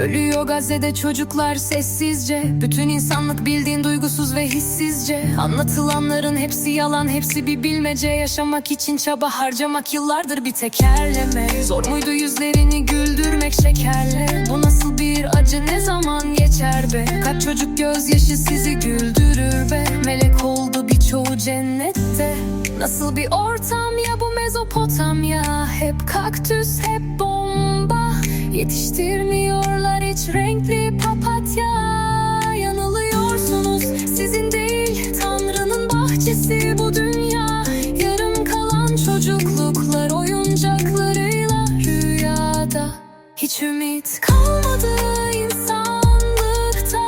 Ölüyor Gazze'de çocuklar sessizce. Bütün insanlık bildiğin duygusuz ve hissizce. Anlatılanların hepsi yalan hepsi bir bilmece. Yaşamak için çaba harcamak yıllardır bir tekerleme. Zor muydu yüzlerini güldürmek şekerle? Bu nasıl bir acı ne zaman geçer be? Kaç çocuk gözyaşı sizi güldürür be? Melek oldu birçoğu cennette. Nasıl bir ortam ya bu Mezopotamya? Hep kaktüs hep bomba. Yetiştirmiyorlar hiç renkli papatya Yanılıyorsunuz. Sizin değil Tanrı'nın bahçesi bu dünya. Yarım kalan çocukluklar oyuncaklarıyla rüyada. Hiç ümit kalmadı insanlıkta.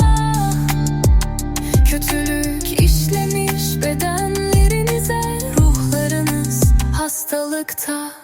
Kötülük işlemiş bedenlerinize Ruhlarınız hastalıkta